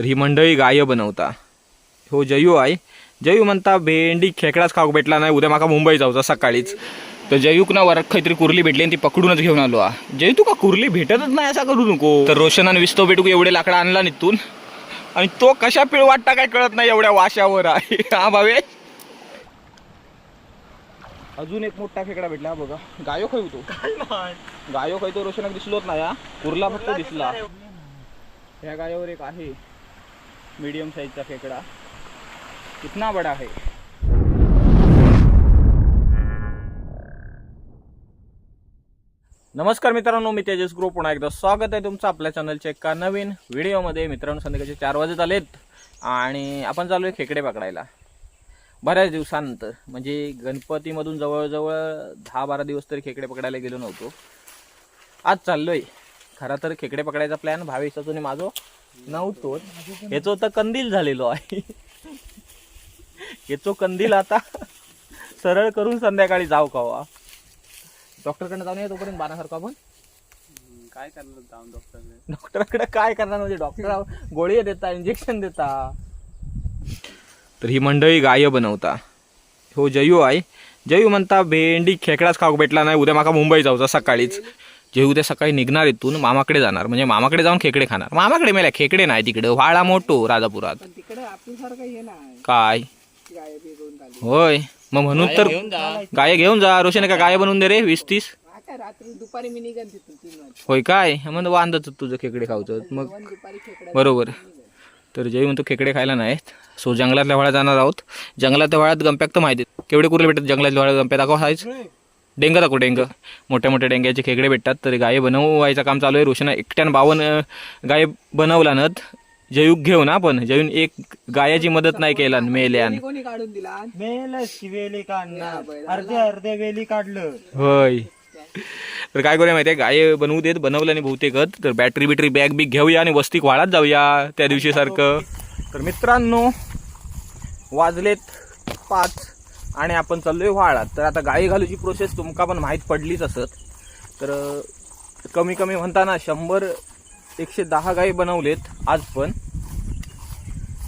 तर ही मंडळी गाय बनवता. हो जयू आहे जयू म्हणता भेंडी खेकडाच खाऊ भेटला नाही उद्या माका मुंबई जाऊचा सकाळीच. तर जयूक ना वरात काहीतरी कुर्ली भेटली आणि ती पकडूनच घेऊन आलो हा जयू तुका कुर्ली भेटतच नाही असा करू नको. तर रोशन आणि विस्तो भेटू एवढे लाकडा आणला निघतून आणि तो कशा पिळ वाटता काय कळत नाही एवढ्या वाशावर आहे हा भावे? अजून एक मोठा खेकडा भेटला हा बघा. गायो खाऊ तो? गायो खाय तो रोशनाक दिसलोच नाही हा. कुर्ला फक्त दिसला. ह्या गायावर एक आहे. मीडियम साईजचा खेकडा. कितना बडा आहे नमस्कार मित्रांनो मी तेजस ग्रुप. पुन्हा एकदा स्वागत आहे तुमचं आपल्या चॅनलच्या एका नवीन व्हिडिओमध्ये. मित्रांनो संध्याकाळचे चार वाजत आलेत आणि आपण चालू आहे खेकडे पकडायला. बऱ्याच दिवसानंतर म्हणजे गणपतीमधून जवळजवळ दहा बारा दिवस तरी खेकडे पकडायला गेलो नव्हतो. आज चाललो आहे खरा तर खेकडे पकडायचा प्लॅन भावेशातून माझं. नव्हतोच. याचं तर कंदील झालेलो आहे. याचो कंदील आता सरळ करून संध्याकाळी जाऊ कवा डॉक्टरकडे जाऊन ये तोपर्यंत बाणासारखं आपण? काय करणार जाऊन डॉक्टर डॉक्टरकडे काय करणार म्हणजे डॉक्टर गोळी देता इंजेक्शन देता. तर ही मंडळी गाय बनवता. हो जयू आहे जयू म्हणता भेंडी खेकडाच खाऊ भेटला नाही. उद्या माका मुंबई जाऊचा सकाळीच. जयू उद्या सकाळी निघणार इथून मामाकडे जाणार. म्हणजे मामाकडे जाऊन खेकडे खाणार. मामाकडे मेल्या खेकडे नाही तिकडे. व्हाळा मोठो राजापुरात. काय? होय. मग म्हणून तर गाय घेऊन जा रोशन का गाय बनवून दे रे वीस तीस दुपारी मी निघन तिथून तीन वाजता. होय काय? म्हणून वांदच तुझं खेकडे खाऊचं. मग दोन दुपारी खेकडा बरोबर. तर जय म्हणतो खेकडे खायला नाहीत. सो जंगलातल्या व्हाळ्यात जाणार आहोत. जंगलातल्या व्हाळ्यात गंप्याक तर माहिती केवढे कुर्ले भेटतात जंगलातल्या व्हाळ्यात गंप्या? दाखवा डेंग दाखव डेंग. मोठ्या मोठ्या डेंग्याचे खेकडे भेटतात तर गाय बनवायचं काम चालू आहे. रोशना एकट्यानं बावन गाय बनवला ना जयूक घेऊन आपण. जयून एक गायाची मदत नाही केला मेल्यान. कोणी काढून दिला? मेलच वेली काढणार अर्धे अर्धे वेली काढलं. होय. तर काय करूया माहिती आहे गाय बनवू देत बनवलं आणि बहुतेकच तर बॅटरी बिटरी बॅग बिग घेऊया आणि वस्ती वाळात जाऊया त्या दिवशी सारखं तर मित्रांनो वाजलेत पाच. आणि आपण चाललोय व्हाळात. तर आता गाई घालूची प्रोसेस तुमका पण माहीत पडलीच असत. तर कमी कमी म्हणताना शंभर एकशे दहा गाई बनवलेत आज पण.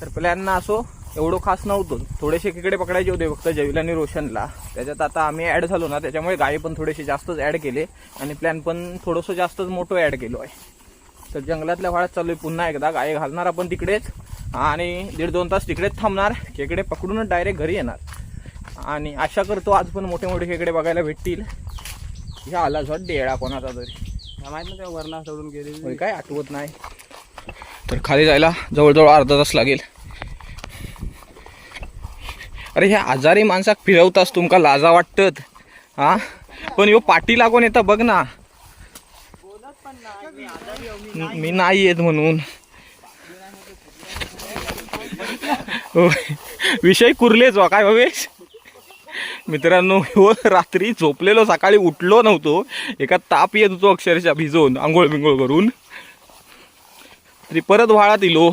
तर प्लॅनना असो एवढं खास नव्हतं. थोडेसे खेकडे पकडायचे होते फक्त जवील आणि रोशनला. त्याच्यात आता आम्ही ॲड झालो ना त्याच्यामुळे गाई पण थोडेसे जास्तच ॲड केले. आणि प्लॅन पण थोडंसं जास्तच मोठं ॲड केलो आहे. तर जंगलातल्या वाळात चालू आहे पुन्हा एकदा. गाय घालणार आपण तिकडेच. आणि दीड दोन तास तिकडेच थांबणार. खेकडे पकडूनच डायरेक्ट घरी येणार. आणि आशा करतो आज पण मोठे मोठे खेकडे बघायला भेटतील. ह्या आला झट डेळा कोणाचा तरी. माहीत ना त्या वरणा सोडून गेले होय काय आठवत नाही. तर खाली जायला जवळजवळ अर्धा तास लागेल. अरे ह्या आजारी माणसाक फिरवतास तुमका लाजा वाटतत हा? पण यो पाठी लागून येतं बघ ना. मी नाही येत म्हणून. होय. विषय कुरलेच वा काय भवेश मित्रांनो हो रात्री झोपलेलो सकाळी उठलो नव्हतो. एका ताप येत होतो अक्षरशः भिजवून आंघोळ बिंघोळ करून. तरी परत वाळात इलो.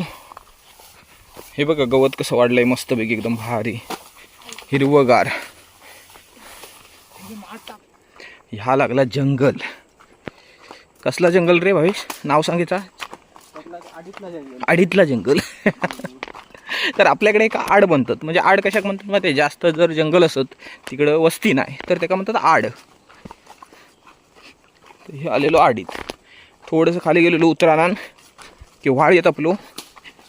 हे बघा गवत कसं वाढलंय मस्तपैकी एकदम भारी. हिरवगार. ह्या लागला जंगल. कसला जंगल रे भावेश? नाव सांगितलं? आडीतला जंगल. तर आपल्याकडे एक आड म्हणतात म्हणजे आड कशाक म्हणतात माहिती ते जास्त जर जंगल असत तिकडं वस्ती नाही तर त्याका म्हणतात आड. हे आलेलो आडीत. थोडंसं खाली गेलेलो उतरानान की व्हाळ येत आपलो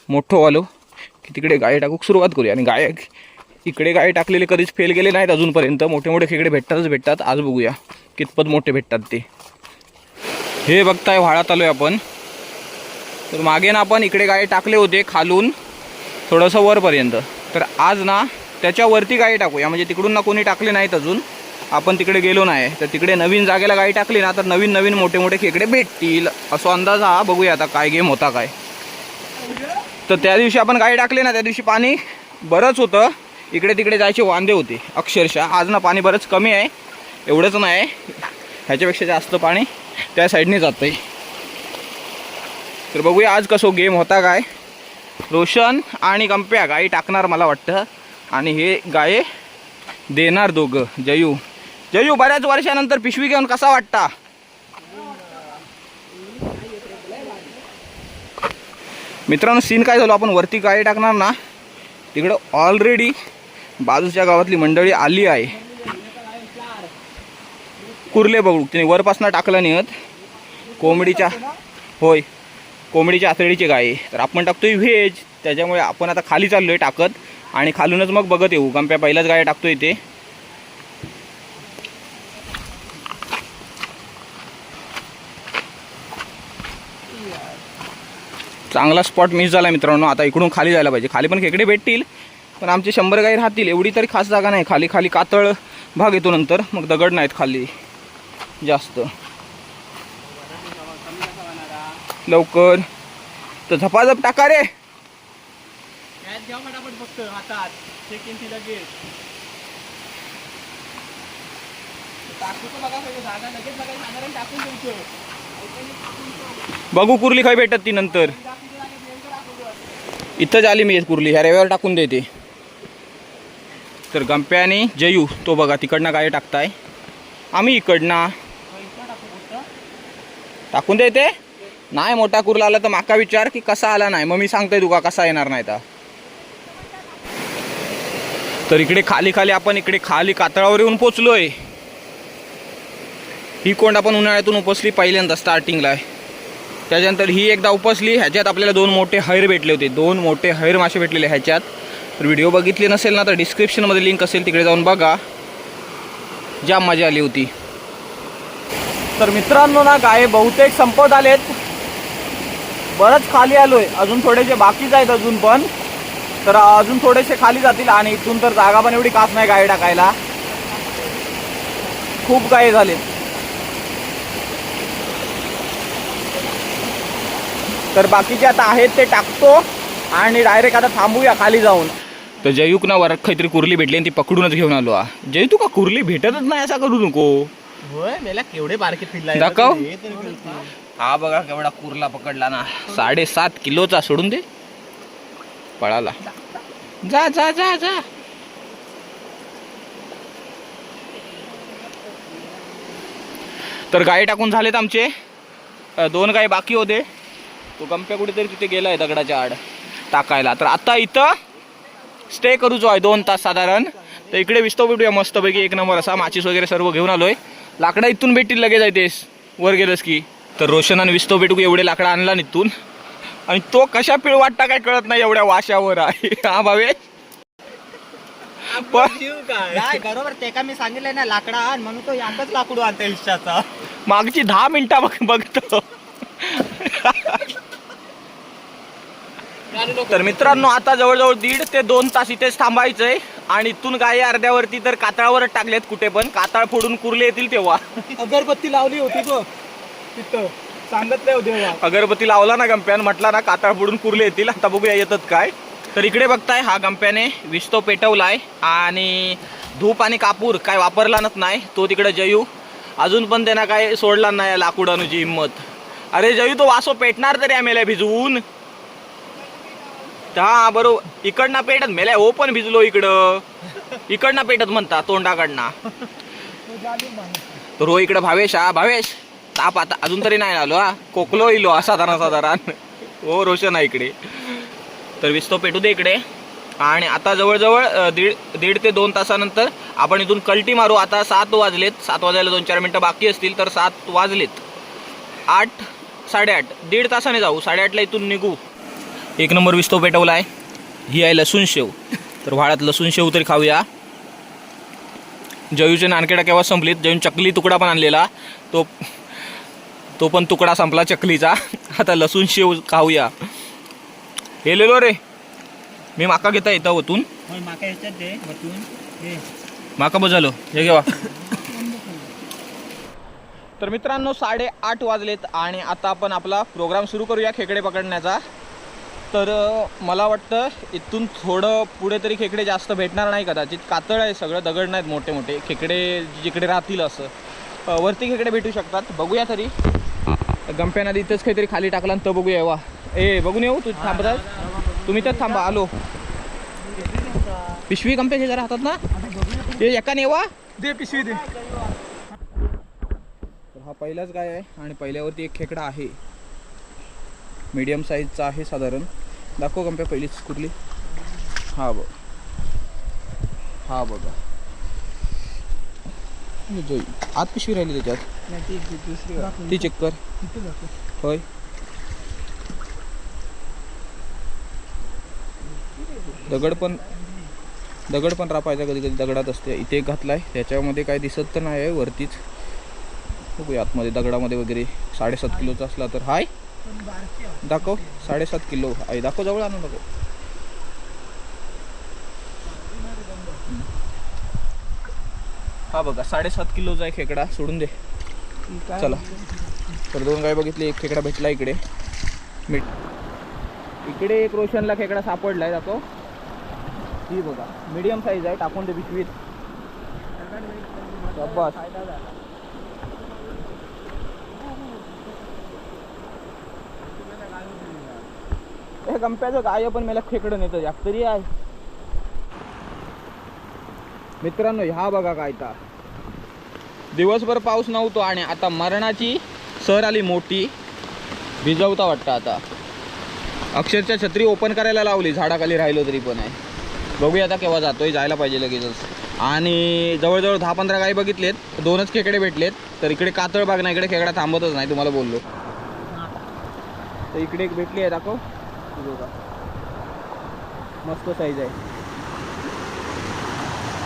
मोठं आलो की तिकडे गाय टाकूक सुरुवात करूया. आणि गाय इकडे गाय टाकलेले कधीच फेल गेले नाहीत अजूनपर्यंत. मोठे मोठे खेकडे भेटतातच भेटतात. आज बघूया कितपत मोठे भेटतात ते. हे बघताय व्हाळात आलोय आपण. तर मागे ना आपण इकडे गाय टाकले होते खालून. थोडंसं वरपर्यंत. तर आज ना त्याच्यावरती गाई टाकूया. म्हणजे तिकडून ना कोणी टाकले नाहीत अजून. आपण तिकडे गेलो नाही. तर तिकडे नवीन जागेला गाई टाकली ना तर नवीन नवीन मोठे मोठे खेकडे भेटतील. असो अंदाज हा बघूया आता काय गेम होता काय. तर त्या दिवशी आपण गाई टाकले ना त्या दिवशी पाणी बरंच होतं. इकडे तिकडे जायचे वांदे होते अक्षरशः. आज ना पाणी बरंच कमी आहे. एवढंच नाही. ह्याच्यापेक्षा जास्त पाणी त्या साईडने जातं आहे तर बघूया आज कसो गेम होता काय. रोशन आणि कंप्या गाई टाकणार मला वाटतं. आणि हे गाये देणार दोघं. जयू. जयू बऱ्याच वर्षानंतर पिशवी घेऊन कसा वाटता? मित्रांनो सीन काय झालो? आपण वरती गाय टाकणार ना? तिकडं ऑलरेडी बाजूच्या गावातली मंडळी आली आहे. कुर्ले बघू. तिने वरपासनं टाकलं नाही कोंबडीच्या होय. कोंबडीच्या आतडीची गाय. तर आपण टाकतोय व्हेज त्याच्यामुळे आपण आता खाली चाललोय टाकत आणि खालूनच मग बघत येऊ. गंप्या पहिल्याच गाय टाकतोय ते चांगला स्पॉट मिस झाला मित्रांनो. आता इकडून खाली जायला पाहिजे. खाली पण खेकडे भेटतील पण आमचे शंभर गाई राहतील. एवढी तरी खास जागा नाही. खाली खाली कातळ भाग येतो नंतर. मग दगड नाहीत खाली. जास्त. लवकर. तर झपाझप टाका रे. घ्या फटाफट फक्त हातात. चेक इन ती लगेच. बघू कुर्ली खाई भेटत ती नंतर. इथंच आली मी कुर्ली ह्या रेव्यावर टाकून देते. तर गंप्या आणि जयू तो बघा तिकडनं काय टाकताय. आम्ही इकडनं. टाकून देते? नाही मोठा कुर्ला आला तर माका विचार की कसा आला नाही. मग मी सांगतोय तुका कसा येणार नाही तर. तर इकडे खाली खाली आपण इकडे खाली कातळावर येऊन पोचलोय. ही कोंड आपण उन्हाळ्यातून उपसली पहिल्यांदा स्टार्टिंगला त्याच्यानंतर ही एकदा उपसली ह्याच्यात आपल्याला दोन मोठे हैर भेटले होते. दोन मोठे हैर मासे भेटलेले ह्याच्यात. तर व्हिडिओ बघितले नसेल ना तर डिस्क्रिप्शनमध्ये लिंक असेल तिकडे जाऊन बघा. जाम मजा आली होती. तर मित्रांनो ना गाय बहुतेक संपत आलेत. बरंच खाली आलोय. अजून थोडेसे बाकीच आहेत अजून पण. तर अजून थोडेसे खाली जातील आणि इथून तर जागा पण एवढी कास नाही गाय टाकायला. खूप गाय झालेत तर बाकीचे आता आहेत ते टाकतो आणि डायरेक्ट आता थांबूया खाली जाऊन. तर जयुक ना वर काहीतरी कुर्ली भेटली आणि ती पकडूनच घेऊन आलो. हा जयू तू का कुर्ली भेटतच नाही असा करू नको. होय मेला केवढे बारके फिरला दाखव. हा बघा केवढा कुर्ला पकडला ना. साडेसात किलोचा सोडून दे. पळाला. जा जा जा जा. तर गाय टाकून झालेत आमचे. दोन गाय बाकी होते. तो गंप्या कुठेतरी तिथे गेलाय दगडाच्या आड टाकायला. तर आता इथं स्टे करूचो आहे दोन तास साधारण. तर इकडे विस्तो भेटूया मस्तपैकी. एक नंबर असा माचीस वगैरे सर्व घेऊन आलोय. लाकडा इथून भेटतील लगेच आहे तेस वर गेलंस की. तर रोशन आणि विस्तो भेटू एवढे लाकडा आणला ना इथून. आणि तो कशा पिळ वाटता काय कळत नाही एवढ्या वाशावर आहे. हा भावे? बरोबर ते का मी सांगितलंय ना लाकडा आण म्हणून तो याकच लाकडू आणता इच्छाचा मागची दहा मिनिटं बघ बघतो. तर मित्रांनो आता जवळजवळ दीड ते दोन तास इथेच थांबायचंय. आणि इथून गाय अर्ध्यावरती तर कातळावरच टाकलेत कुठे पण. कातळ फोडून कुरले येतील तेव्हा. अगरबत्ती लावली होती तो तिथं. सांगितले होते अगरबत्ती लावला ना गंप्यान म्हटला ना कातळ फोडून कुरले येतील. आता बघूया येतात काय. तर इकडे बघताय हा गंप्याने विस्तो पेटवलाय. आणि धूप आणि कापूर काय वापरलाच नाही. तो तिकडे जयू. अजून पण त्यांना काय सोडला नाही लाकूडानुची हिंमत. अरे जयू तो वासो पेटणार तरी आम्हाला भिजवून. हा बरोबर. इकडनं पेटत मेल्या हो पण भिजलो इकडं. इकडनं पेटत म्हणता तोंडाकडनं. तर हो इकडं भावेश हा भावेश. ताप आता अजून तरी नाही आलो हा. कोकलो इलो साधारण साधारण. हो रोशन आहे इकडे. तर विस्तो पेटू दे इकडे. आणि आता जवळजवळ दीड दीड ते दोन तासानंतर आपण इथून कल्टी मारू. आता सात वाजलेत. सात वाजायला दोन चार मिनटं बाकी असतील तर सात वाजलेत. आठ साडेआठ. दीड तासाने जाऊ. साडेआठला इथून निघू. एक नंबर विस्तो पेटवला आहे ही आहे लसूण शेव. तर व्हाळात लसूण शेव तरी खाऊया. जयूचे नानकेडा केव्हा संपलीत? जयून चकली तुकडा पण आणलेला. तो तो पण तुकडा संपला चकलीचा. आता लसूण शेव खाऊया. हे लेलो रे. मी माका घेता येतं वतून. हे. माका बजालो. हे घेवा. तर मित्रांनो साडेआठ वाजलेत आणि आता आपण आपला प्रोग्राम सुरू करूया खेकडे पकडण्याचा. तर मला वाटतं इथून थोडं पुढे तरी खेकडे जास्त भेटणार नाही कदाचित. कातळ आहे सगळं दगड नाहीत मोठे मोठे खेकडे जिकडे राहतील असं. वरती खेकडे भेटू शकतात. बघूया तरी. गंप्या नदी इथंच काहीतरी खाली टाकला आणि तो बघूया. वा. ए बघून येऊ? तू थांबतात तुम्ही तर थांबा. आलो. पिशवी गंप्याचे जरा हातात ना. ते एका नेवा दे पिशवी दे. तर हा पहिलाच गाय आहे आणि पहिल्यावरती एक खेकडा आहे. मीडियम साईजचा आहे साधारण. दाखव कंप्या पहिलीच कुठली. हा बघ. हा बघा. जोई आत पिशवी राहिली त्याच्यात? ती चेक कर. होय. दगड पण दगड पण रापायचा कधी कधी दगडात असते. इथे एक घातलाय. त्याच्यामध्ये काय दिसत तर नाही आहे वरतीच. बघूया आतमध्ये दगडामध्ये वगैरे. साडेसात किलोचा असला तर. हाय. दाखव. साडेसात किलो. आहे दाखव जवळ आणू नको हा बघा साडेसात किलोचा आहे खेकडा सोडून दे. चला. तर दोन गाय बघितली एक खेकडा भेटला इकडे. मीठ. इकडे एक रोशनला खेकडा सापडलाय दाखव. ही बघा मीडियम साईज आहे टाकून दे. हे गंप्याचं गाय पण मला खेकडं नेतं याक तरी आहे. मित्रांनो ह्या बघा काय ता दिवसभर पाऊस नव्हतो आणि आता मरणाची सर आली मोठी. भिजवता वाटतं आता. अक्षरशः छत्री ओपन करायला लावली झाडाखाली राहिलो तरी पण आहे. बघूया आता केव्हा जातोय जायला पाहिजे लगेचच. आणि जवळजवळ दहा पंधरा गाई बघितलेत दोनच खेकडे भेटलेत तर इकडे कातळ बाग नाही इकडे खेकडा थांबतच नाही तुम्हाला बोललो. तर इकडे एक भेटली आहे दाखव. मस्त साईज आहे.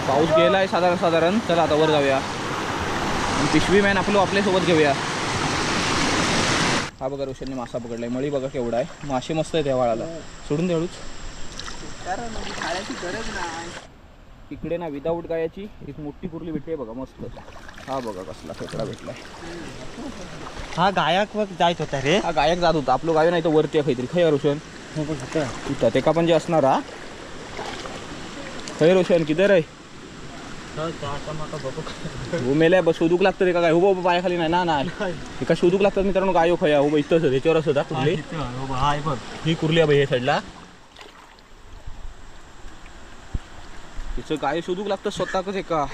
पाऊस गेला आहे साधारण साधारण. चला आता वर जाऊया. पिशवी मॅन आपलं आपल्यासोबत घेऊया. हा बघा रोशनने मासा पकडलाय. मळी बघा केवढा आहे. मासे मस्त आहे त्या वाळाला. सोडून दे हळूच. कारण खाण्याची गरज नाही इकडे ना विदाऊट गायाची एक मोठी कुर्ली भेटते बघा मस्त. हा बघा कसला खेकडा भेटलाय. हा गायक जायत होता रे. हा गायक जात होता. आपलं गाय नाही तर वरती आहे काहीतरी. खय रोशन? इथं. ते का पण जे असणार हा? खय रोशन किधर आहे? हो मेल्या बस शोधूक लागतं रे काय हो बाबा पायाखाली नाही ना नाही। एका शोधूक लागतात मित्रांनो गायो खया हो इथंच आहे, याच्यावर असं कुर्ली। ही कुर्ली बाई हे साईडला तिचं गाय शोधूक लागतं स्वतःच एका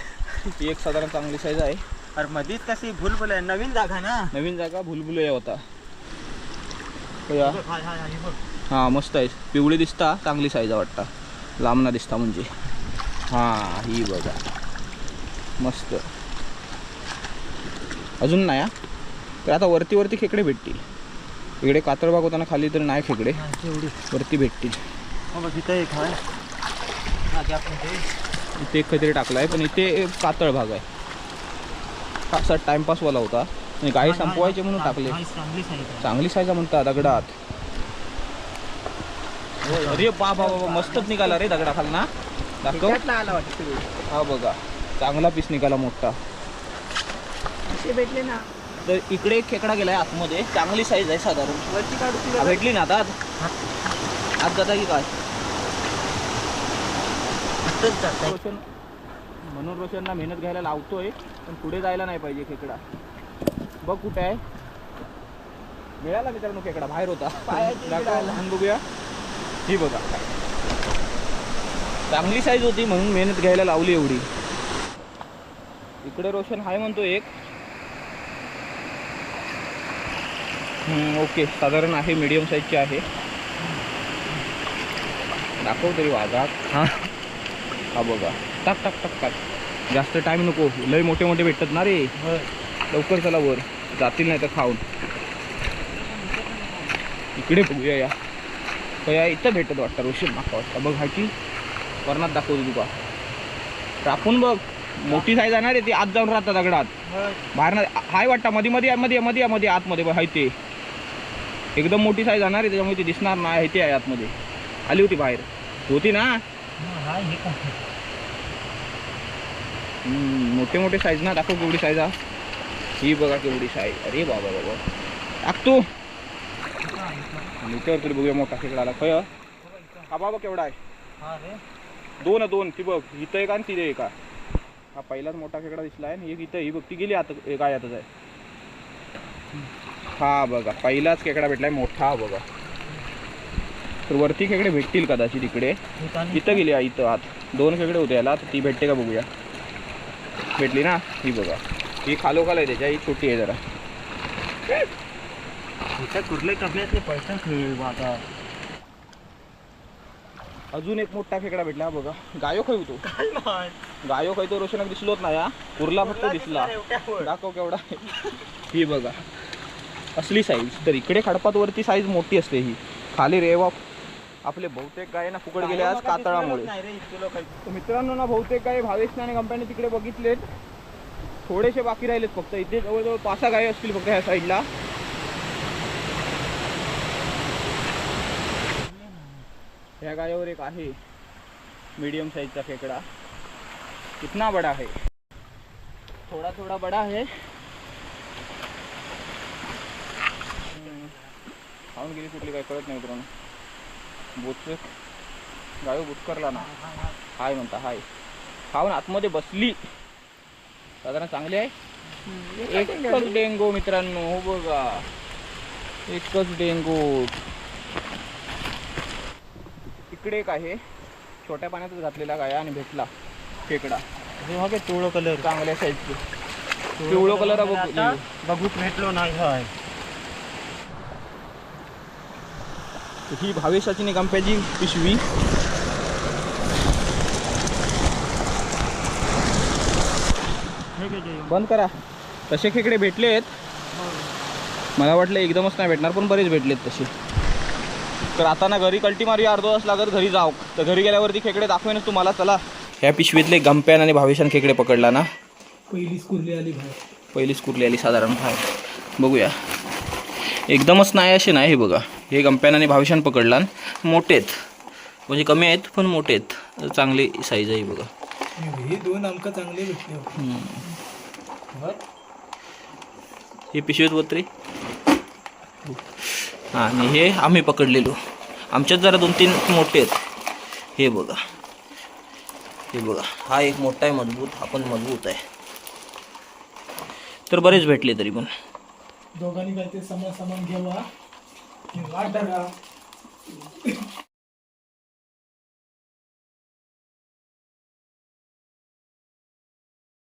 ती एक साधारण चांगली साईज आहे अरे मधीच कशी भूलभुल आहे नवीन जागा ना? नवीन जागा भुलभुलया होता. हा मस्त आहे पिवळी दिसता चांगली साईज वाटता लांबना दिसता म्हणजे। हा ही बघा। मस्त. अजून नाही हा? तर आता वरती वरती खेकडे भेटतील. इकडे कातळबाग होताना खाली तर नाही खेकडे. हा. वरती भेटतील. हो इथं एक. हा, काहीतरी टाकला आहे पण इथे कातळ भाग आहे. असा टाइमपासवाला होता. आणि गाई हा, हा, संपवायचे म्हणून हा, टाकले. हा, चांगली साईज म्हणता दगडात. अरे बा बा बा मस्तच निघाला रे दगडा खाल ना दाखव. हा बघा. चांगला पीस निघाला मोठा. असे भेटले ना. तर इकडे एक खेकडा गेलाय आतमध्ये. चांगली साईज आहे साधारण. वरची काढू तुला भेटली ना आता? आत जाता की काय. रोशन म्हणून रोशनला मेहनत घ्यायला लावतोय पण पुढे जायला नाही पाहिजे खेकडा. बघ कुठे आहे. मिळाला मित्रांनो खेकडा बाहेर होता. पायाची दाखव, मिळाला. आण बघूया ही बघा. चांगली साईज होती म्हणून मेहनत घ्यायला लावली एवढी. इकडे रोशन हाय म्हणतो एक. हम्म, ओके साधारण आहे मीडियम साईजची आहे. दाखव तरी वाजात हा. हा बघा. टाक टाक टाक टाक. जास्त टाइम नको. लय मोठे मोठे भेटतात ना रे. लवकर चला वर. जातील नाही तर खाऊन. इकडे बघूया या. तर या इथं भेटत वाटतं रोशन. माका वाटतं. बघ हायची वर्णात दाखवतो तुका. टाकून बघ. मोठी साईज आहे ना रे ती आत जाऊन राहतात दगडात. बाहेर ना हाय वाटतं मध्ये मध्ये मध्ये मध्ये मध्ये आतमध्ये हाय ते. एकदम मोठी साईज आहे ना रे त्याच्यामुळे ती दिसणार नाही ते आहे आतमध्ये. आली होती बाहेर. होती ना? मोठे मोठे साईज ना दाखव केवढी साईज हा ही बघा केवढी साईज अरे बाबा बाबा. टाक तू. इथं तरी बघूया मोठा खेकडा आला. खय हा बाबा केवढा आहे. दोन दोन. ती बघ इथं एक आणि तिथे एक. हा पहिलाच मोठा खेकडा दिसला आहे आणि एक इथं ही बघ ती गेली आता आहे आताच आहे हा बघा पहिलाच खेकडा भेटलाय मोठा बघा. तर वरती खेकडे भेटतील कदाचित इकडे. इथं गेली आहे, इथं आत. दोन खेकडे होते याला तर ती भेटते का बघूया. भेटली ना ही बघा. ही खालोखाल आहे त्याच्या ही छोटी आहे जरा. अजून एक मोठा खेकडा भेटला हा बघा. गायो खाऊ तो. गायो खाय तो रोशनक दिसलोच नाही हा. कुर्ला फक्त दिसला. दाखव केवढा. ही बघा. असली साईज तर इकडे खडपात वरती साईज मोठी असते ही. खाली रेवा आपले बहुतेक गाय ना फुकट गेले आज कातळामुळे. तर मित्रांनो ना बहुतेक गाय भावेशने आणि कंपनी तिकडे बघितलेत थोडेसे बाकी राहिलेत फक्त. इथे जवळजवळ पाच गाय असतील फक्त ह्या साईडला ह्या गायावर एक आहे. मीडियम साइज का खेकड़ा. कितना बड़ा है। थोड़ा थोड़ा बड़ा है. खाऊन गेली कुठली काय कळत नाही मित्रांनो। बोच गायो बुटकरला ना। हाय म्हणता हाय। खाऊन आतमध्ये बसली। साधारण चांगली आहे। एकच डेंगू मित्रांनो हो बघा। एकच डेंगू। इकडे एक आहे छोट्या पाण्यातच घातलेला गाया आणि भेटला. खेकडा पिवळो कलर चांगल्या साईजचे पिवळो कलर आता. बघू भेटलो नाही हाय. ही भावेशाची निगंप्याची पिशवी. बंद करा. तसे खेकडे भेटले आहेत मला वाटलं एकदमच नाही भेटणार पण बरेच भेटलेत तसे. तर आता ना घरी कल्टी मारी अर्धो तास लागत घरी जाऊ. तर घरी गेल्यावरती खेकडे दाखवेनच तुम्हाला चला. ह्या पिशवीतले गंप्यान आणि भावेशान खेकडे पकडला ना? पहिली स्कूलली आली बाहेर. पहिलीच कुर्ली आली साधारण बाहेर बघूया. एकदमच नाही असे नाही हे बघा. हे गंप्यान आणि भावेशान पकडला मोठेत. म्हणजे कमी आहेत पण मोठे आहेत चांगली साईज आहे बघा. हे दोन आमका चांगले भेटले. हे पिशवीत वत्री. आणि हे आम्ही पकडलेलो. आमच्यात जरा दोन तीन मोठे आहेत. हे बघा. हे बघा हा एक मोठा आहे मजबूत हा पण मजबूत आहे. तर बरेच भेटले तरी पण. दोघांनी काय ते समान समान घ्यावा वाट